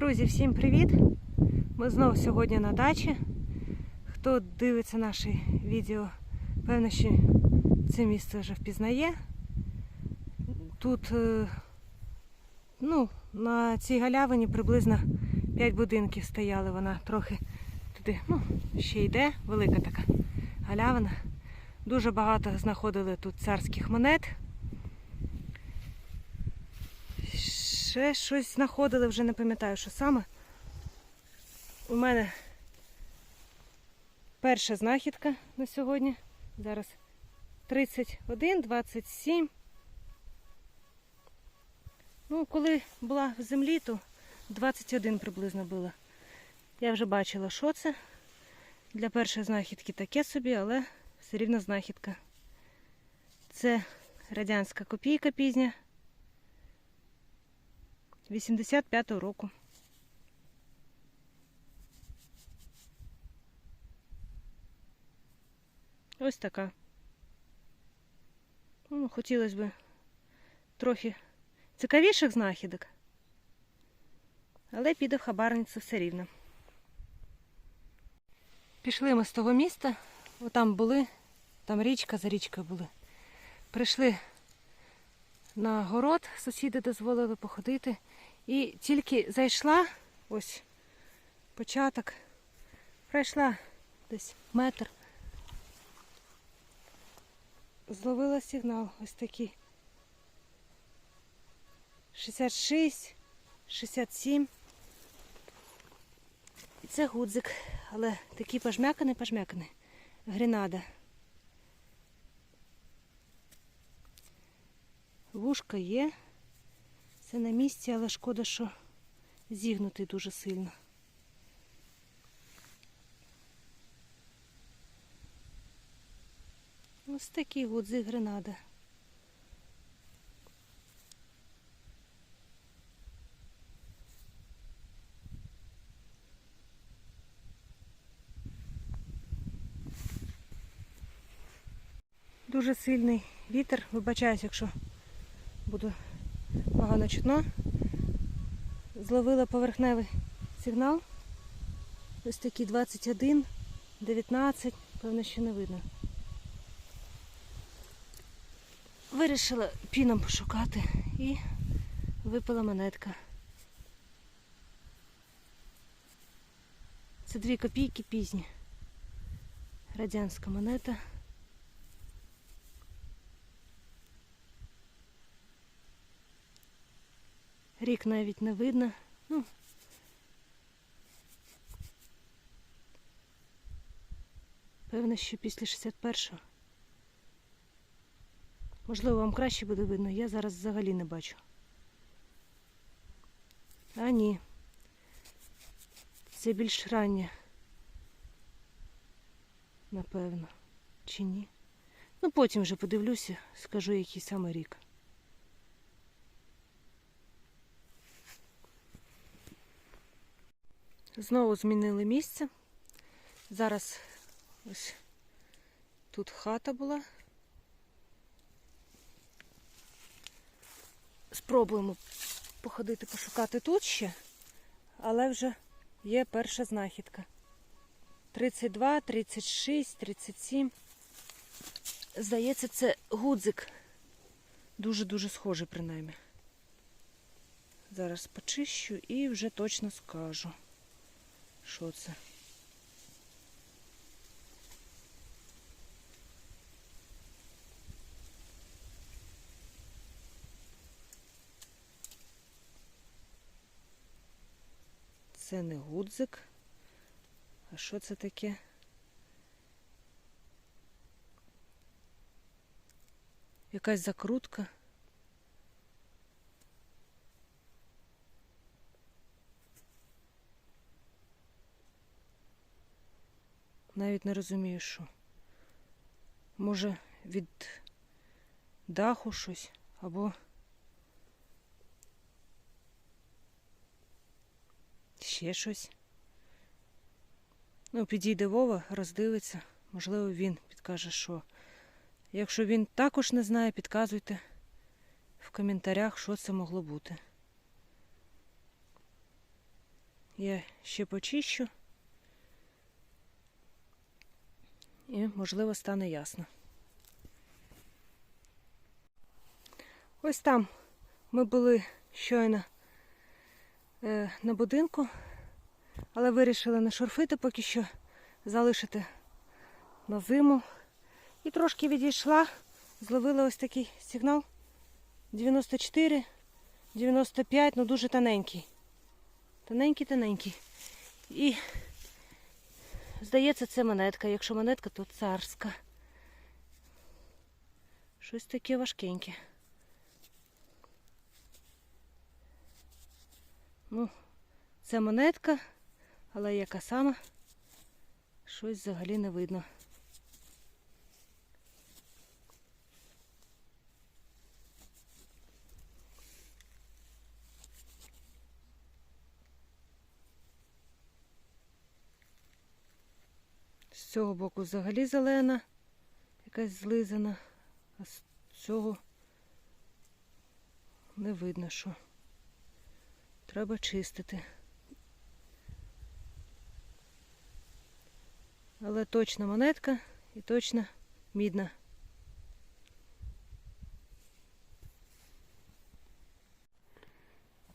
Друзі, всім привіт! Ми знову сьогодні на дачі. Хто дивиться наші відео, певно, що це місце вже впізнає. Тут е, ну, на цій галявині приблизно 5 будинків стояли. Вона трохи туди ну, ще йде, велика така галявина. Дуже багато знаходили тут царських монет. Ще щось знаходили, вже не пам'ятаю, що саме. У мене перша знахідка на сьогодні. Зараз 31, 27. Ну, коли була в землі, то 21 приблизно було. Я вже бачила, що це. Для першої знахідки таке собі, але все рівно знахідка. Це радянська копійка пізня. 85-го року. Ось така. Ну, хотілося б трохи цікавіших знахідок. Але піде в хабарницю все рівно. Пішли ми з того міста, отам були, там річка за річкою були. Прийшли на город, сусіди дозволили походити. І тільки зайшла, ось початок, пройшла десь метр. Зловила сигнал ось такий. 66, 67. І це гудзик, але такий пожмяканий, пожмяканий. Гренада. Вушка є. Це на місці, але шкода, що зігнутий дуже сильно. Ось такий гудзик гренада. Дуже сильний вітер, вибачаюсь, якщо буду погано чутно. Зловила поверхневий сигнал. Ось такий 21, 19, певно, ще не видно. Вирішила піном пошукати і випала монетка. Це дві копійки пізні. Радянська монета. Рік навіть не видно. Ну, певно, що після 61-го. Можливо, вам краще буде видно, я зараз взагалі не бачу. А ні. Це більш раннє. Напевно. Чи ні? Ну потім вже подивлюся, скажу, який саме рік. Знову змінили місце. Зараз ось тут хата була. Спробуємо походити, пошукати тут ще, але вже є перша знахідка. 32, 36, 37. Здається, це гудзик. Дуже-дуже схожий, принаймні. Зараз почищу і вже точно скажу. Що це? Це не гудзик. А що це таке? Якась закрутка. Навіть не розумію, що. Може від даху щось або ще щось. Ну, підійде Вова, роздивиться, можливо, він підкаже, що. Якщо він також не знає, підказуйте в коментарях, що це могло бути. я ще почищу. І, можливо, стане ясно. Ось там ми були щойно е, на будинку, але вирішили не шурфити поки що, залишити на зиму. І трошки відійшла, зловила ось такий сигнал. 94, 95, ну дуже тоненький. Тоненький, тоненький. І здається, це монетка. Якщо монетка, то царська. Щось таке важкеньке. Ну, це монетка, але яка сама, щось взагалі не видно. З цього боку взагалі зелена, якась злизана, а з цього не видно, що треба чистити. Але точно монетка і точно мідна.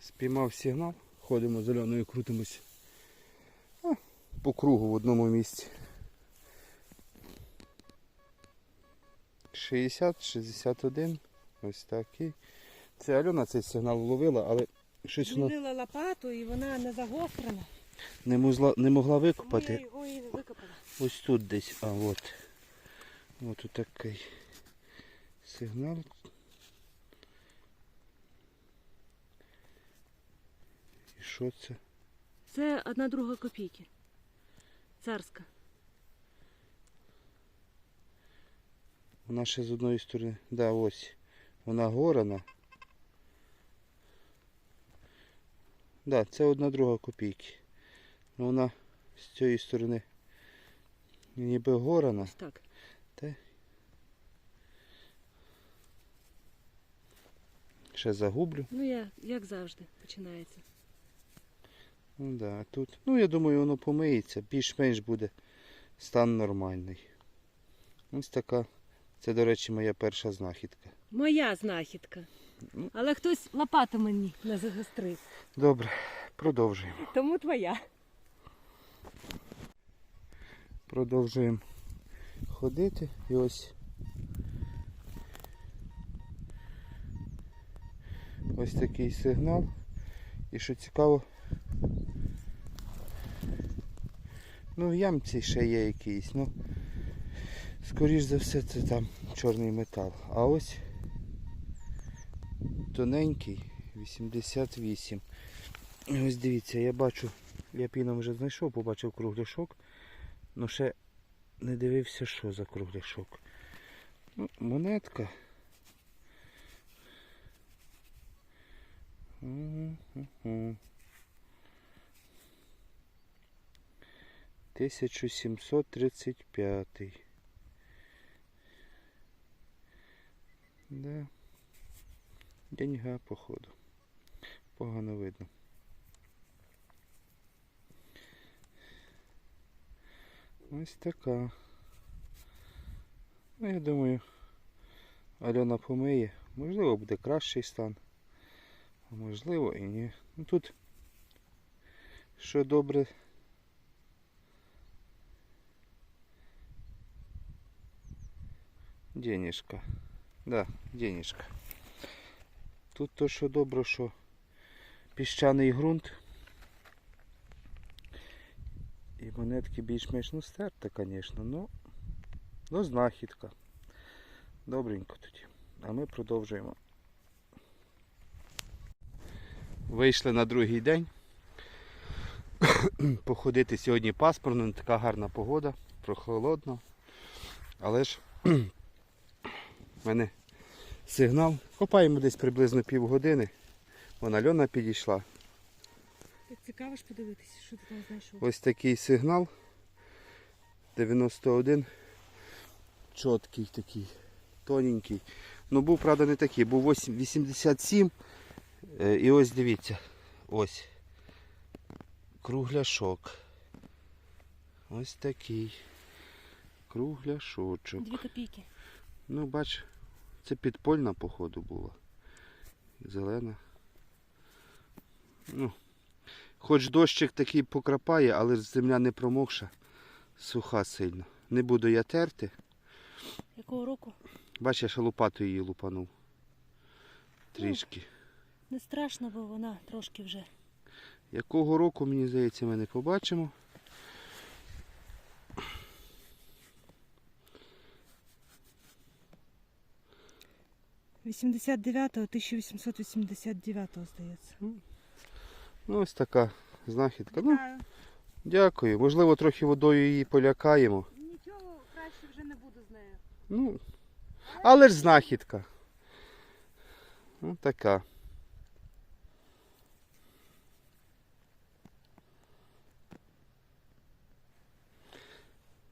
Спіймав сигнал, ходимо зеленою, крутимось по кругу в одному місці. 60-61. Ось такий. Це Альона цей сигнал вловила, але щось вона Змінила лопату і вона не загострена. не могла, не могла Тому я викопати. його і не викопала. Ось тут десь. А от. От такий сигнал. І що це? Це одна друга копійки. Царська. Вона ще з одної сторони. Да, ось. Вона горана. Да, це одна друга копійки. Ну вона з цієї сторони ніби горана. Так. Ще загублю. Ну, я, як завжди, починається. Ну да, тут. Ну я думаю, воно помиється, більш-менш буде стан нормальний. Ось така. Це, до речі, моя перша знахідка. Моя знахідка. Ну. Але хтось лопату мені не загострив. Добре, продовжуємо. Тому твоя. Продовжуємо ходити і ось ось такий сигнал. І що цікаво, ну в ямці ще є якийсь, ну скоріш за все це там чорний метал. А ось тоненький 88. І ось дивіться, я бачу, я піном вже знайшов, побачив кругляшок. Ну ще не дивився, що за кругляшок. Ну, монетка. Мгм. 1735. Да. Деньга, походу. Погано видно. Ось така. Ну, я думаю, Альона помиє. Можливо, буде кращий стан. А можливо і ні. Ну тут що добре. Денежка. Да, денежка. Тут то, що добре, що піщаний ґрунт. І монетки більш-менш ну стерта, звісно, ну, ну знахідка. Добренько тоді. А ми продовжуємо. Вийшли на другий день. Походити сьогодні пасмурно, не така гарна погода, прохолодно. Але ж в мене сигнал. Копаємо десь приблизно півгодини. Вон Альона підійшла. Так цікаво ж подивитися, що ти там знайшов. Ось такий сигнал. 91. Чіткий такий, тоненький. Ну був, правда, не такий, був 8 87. Е, І ось дивіться. Ось. кругляшок. Ось такий. Кругляшочок. Дві копійки. Ну, бач, це підпольна, походу, була. Зелена. Ну, хоч дощик такий покрапає, але земля не промокша, суха сильно. Не буду я терти. Якого року? Бач, я ще лопатою її лупанув. Трішки. Не страшно, бо вона трошки вже. Якого року, мені здається, ми не побачимо. — 89-го, 1889-го, здається. Ну, ось така знахідка. Ну, дякую. Можливо, трохи водою її полякаємо. Нічого краще вже не буду з нею. Ну, але ж знахідка. Ну, така.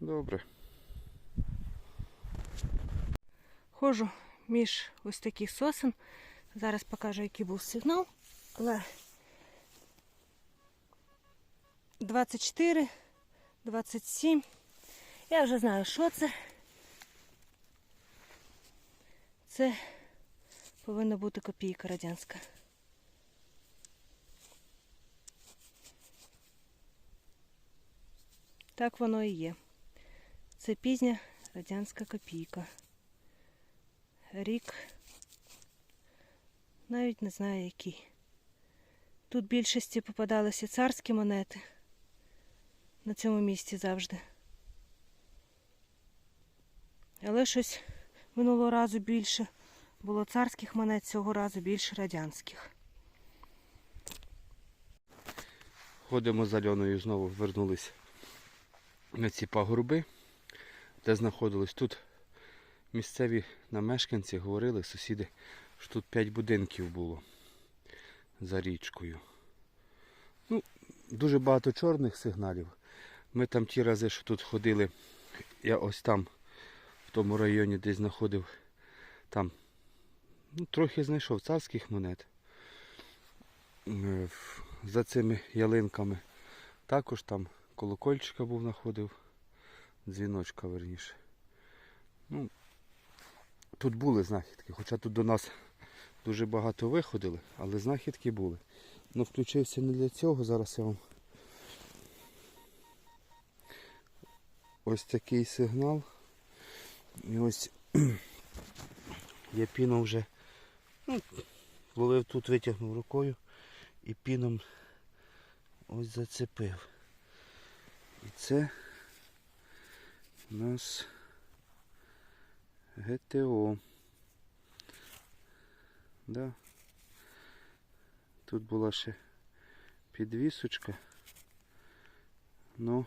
Добре. Ходжу між ось таких сосен. Зараз покажу, який був сигнал. Але 24, 27. Я вже знаю, що це. Це повинна бути копійка радянська. Так воно і є. Це пізня радянська копійка. Рік. Навіть не знаю який. Тут більшості попадалися царські монети. На цьому місці завжди. Але щось минулого разу більше було царських монет, цього разу більше радянських. Ходимо з Альоною знову вернулись на ці пагорби, де знаходились. Тут місцеві на мешканці говорили, сусіди, що тут 5 будинків було за річкою. Ну, дуже багато чорних сигналів. Ми там ті рази, що тут ходили, я ось там, в тому районі, десь знаходив, там ну, трохи знайшов царських монет. Е, За цими ялинками. Також там колокольчика був знаходив, дзвіночка верніше. Ну, тут були знахідки, хоча тут до нас дуже багато виходили, але знахідки були. Ну включився не для цього, зараз я вам ось такий сигнал. І ось я піном вже ну, ловив тут, витягнув рукою і піном ось зацепив. І це у нас ГТО. Да. Тут була ще підвісочка. Ну,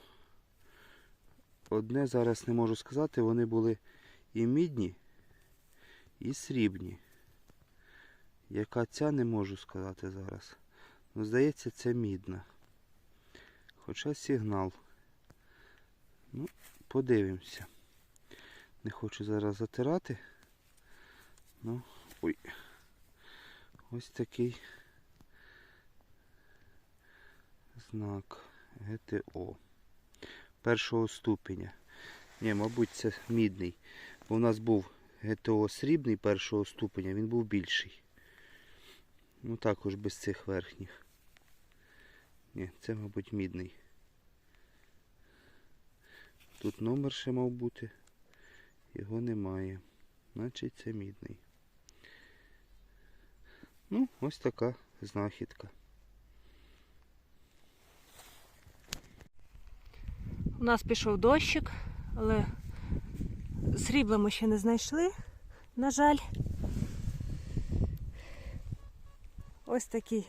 одне зараз не можу сказати, вони були і мідні, і срібні. Яка ця не можу сказати зараз. Ну, здається, це мідна. Хоча сигнал. Ну, подивимося. Не хочу зараз затирати. Ну, ой. Ось такий знак ГТО. Першого ступеня. Ні, мабуть, це мідний. Бо у нас був ГТО срібний першого ступеня, він був більший. Ну також без цих верхніх. Ні, це, мабуть, мідний. Тут номер ще мав бути. Його немає. Значить це мідний. Ну, ось така знахідка. У нас пішов дощик, але срібла ми ще не знайшли, на жаль. Ось такий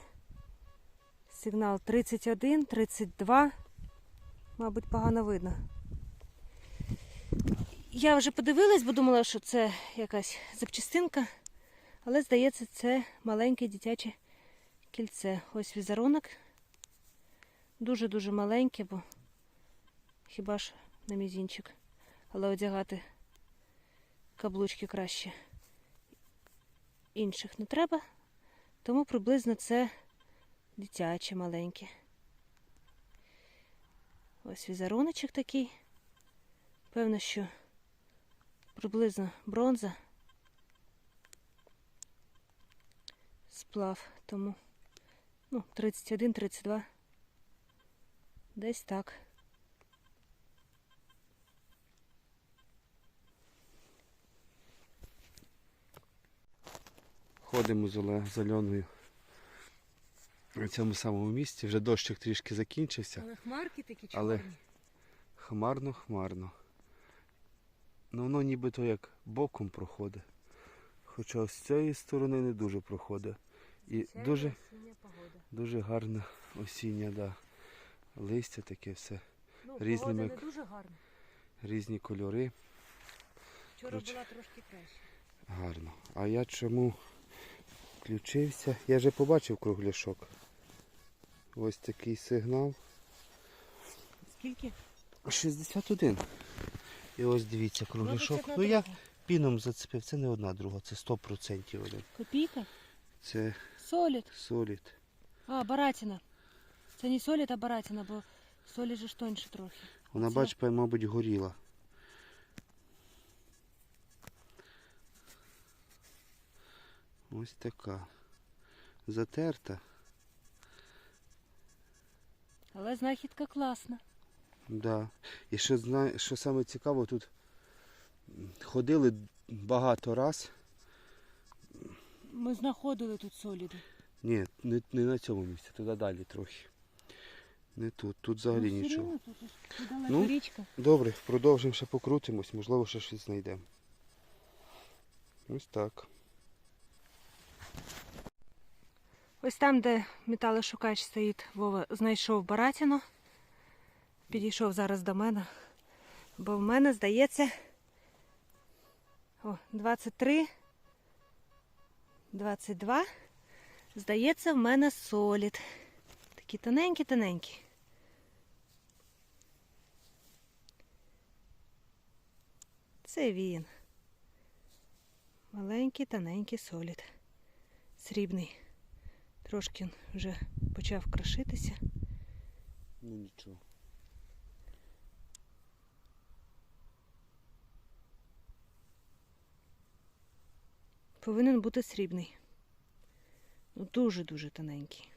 сигнал 31, 32. Мабуть, погано видно. Я вже подивилась, бо думала, що це якась запчастинка. Але здається, це маленьке дитяче кільце. Ось візерунок. Дуже-дуже маленьке, бо хіба ж на мізінчик. Але одягати каблучки краще. Інших не треба. Тому приблизно це дитяче маленьке. Ось візеруночок такий. Певно, що приблизно бронза. Сплав, тому ну, 31-32. Десь так. Ходимо з Альоною в цьому самому місці. Вже дощик трішки закінчився. Але хмарки такі Але- Хмарно, хмарно. Ну воно нібито як боком проходить. Хоча з цієї сторони не дуже проходить. І Це дуже, дуже гарна осіння, да. Листя таке все, Ну, Різними не дуже гарна. різні кольори. Вчора Коротше. була трошки краще. Гарно. А я чому включився? Я вже побачив кругляшок. Ось такий сигнал. Скільки? 61. І ось дивіться кругляшок. Ну я піном зацепив. Це не одна друга, це 100% один. Копійка? Це Солід. солід. А, баратина. Це не солід, а баратина, бо солі же ж тоньше трохи. Вона, Це- бач, мабуть, горіла. Ось така. Затерта. Але знахідка класна. Да. І що, зна... що саме цікаво, тут ходили багато раз. Ми знаходили тут соліди. Ні, не, не на цьому місці, туди далі трохи. Не тут, тут взагалі Ну, нічого. рівно тут Ну. річка. Добре, продовжимо ще покрутимось, можливо, ще щось знайдемо. Ось так. Ось там, де металошукач стоїть, Вова знайшов баратину. Підійшов зараз до мене. Бо в мене, здається, о, 23, 22. Здається, в мене солід. Такі тоненькі-тоненькі. Це він. Маленький, тоненький солід. Срібний. Трошки вже почав крошитися. Ну нічого. Повинен бути срібний. Ну, дуже-дуже тоненький.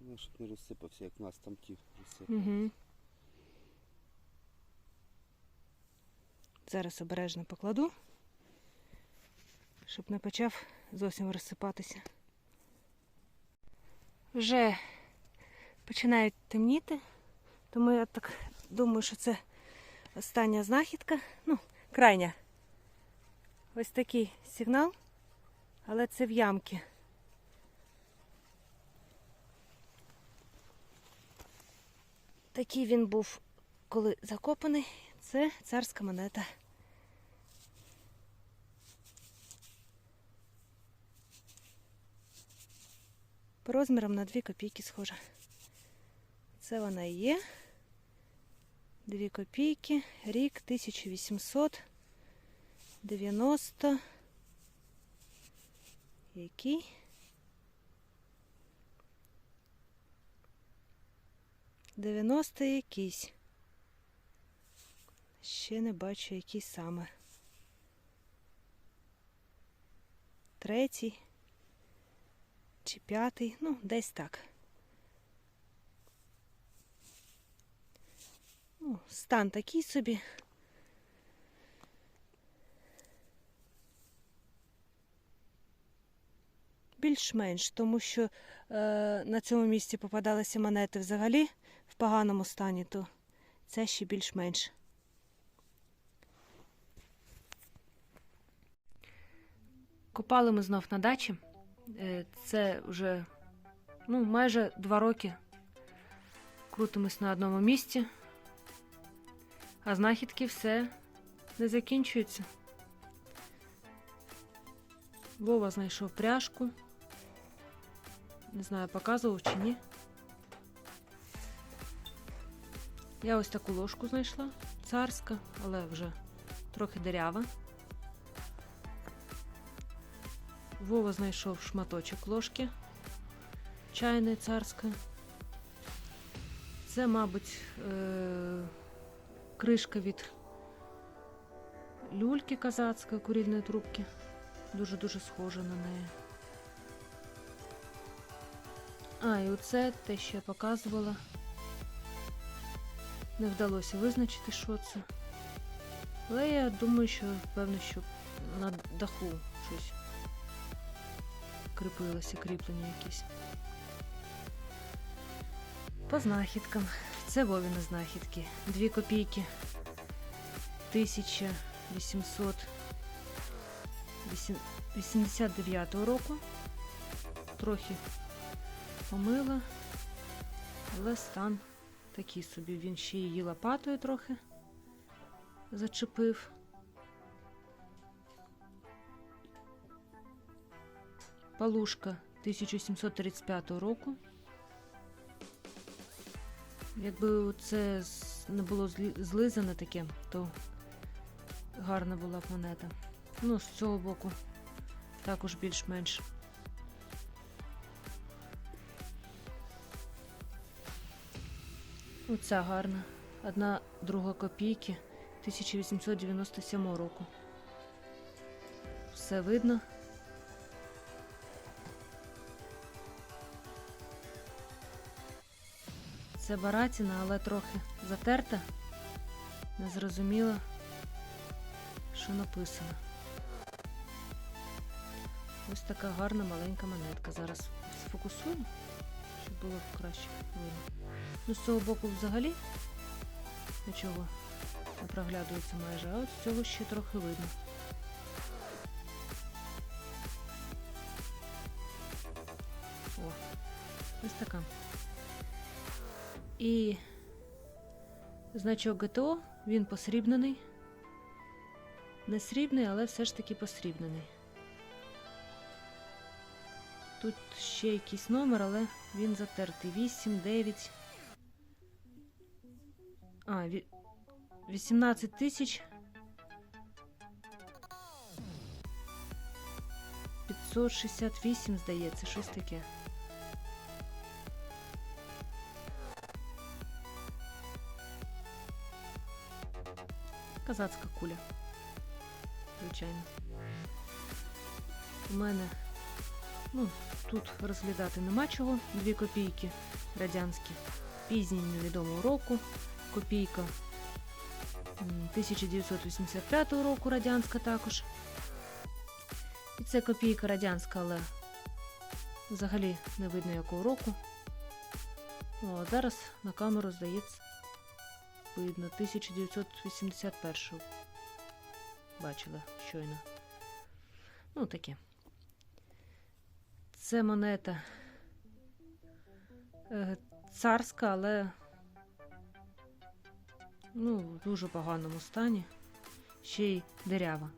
Ну, щоб не розсипався, як в нас там ті розсипав. Угу. Зараз обережно покладу, щоб не почав зовсім розсипатися. Вже починають темніти, тому я так думаю, що це остання знахідка. Ну, крайня. Ось такий сигнал, але це в ямки. Такий він був, коли закопаний. Це царська монета. По розмірам на 2 копійки схожа. Це вона і є. 2 копійки, рік 1890. Який? Дев'яносто якийсь. Ще не бачу, який саме. Третій чи п'ятий, ну, десь так. Ну, стан такий собі. Більш-менш, тому що е, на цьому місці попадалися монети взагалі в поганому стані, то це ще більш-менш. Копали ми знов на дачі. Е, Це вже ну, майже два роки крутимось на одному місці, а знахідки все не закінчуються. Вова знайшов пряжку. Не знаю, показував чи ні. Я ось таку ложку знайшла, царська, але вже трохи дерява. Вова знайшов шматочок ложки чайної царської. Це, мабуть, е- кришка від люльки казацької курільної трубки. Дуже-дуже схожа на неї. А, і оце те, що я показувала. Не вдалося визначити, що це. Але я думаю, що певно, що на даху щось кріпилося, кріплення якісь. По знахідкам. Це Вовіни знахідки. Дві копійки 1889 року. Трохи помила, але стан такий собі. Він ще її лопатою трохи зачепив. Палушка 1735 року. Якби це не було злизане таке, то гарна була б монета. Ну, з цього боку також більш-менш. Оця гарна. Одна друга копійки 1897 року. Все видно. Це баратіна, але трохи затерта. Не зрозуміло, що написано. Ось така гарна маленька монетка. Зараз сфокусую, щоб було краще видно. Ну, з цього боку взагалі нічого не проглядується майже, а от з цього ще трохи видно. О, ось така. І значок ГТО, він посрібнений. Не срібний, але все ж таки посрібнений. Тут ще якийсь номер, але він затертий. 8, 9. А, ві- 18 тисяч. 568, здається, щось таке. Казацька куля. Звичайно. У мене, ну, тут розглядати нема чого. Дві копійки радянські. Пізній невідомого року. Копійка 1985 року радянська також. І це копійка радянська, але взагалі не видно якого року. О, зараз на камеру, здається, видно 1981 бачила щойно. Ну, таке. Це монета е, царська, але ну, в дуже поганому стані. Ще й дирява.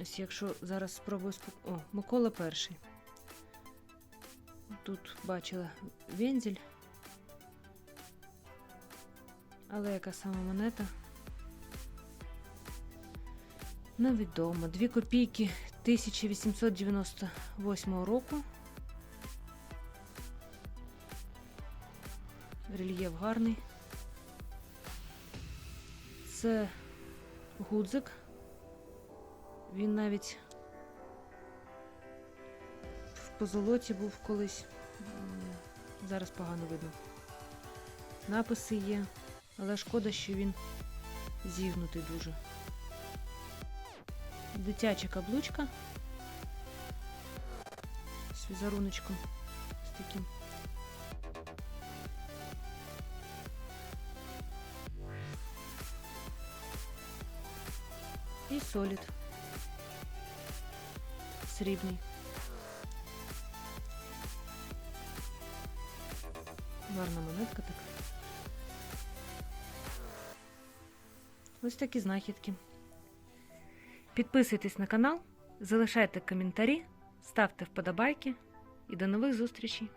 Ось якщо зараз спробую спок... О, Микола перший. Тут бачила вензель. Але яка саме монета? Невідомо. Дві копійки 1898 року. Рельєф гарний. Це гудзик. Він навіть в позолоті був колись. Зараз погано видно. Написи є, але шкода, що він зігнутий дуже. Дитяча каблучка з з таким. І солід. Срібний. Гарна монетка така. Ось такі знахідки. Підписуйтесь на канал, залишайте коментарі, ставте вподобайки і до нових зустрічей!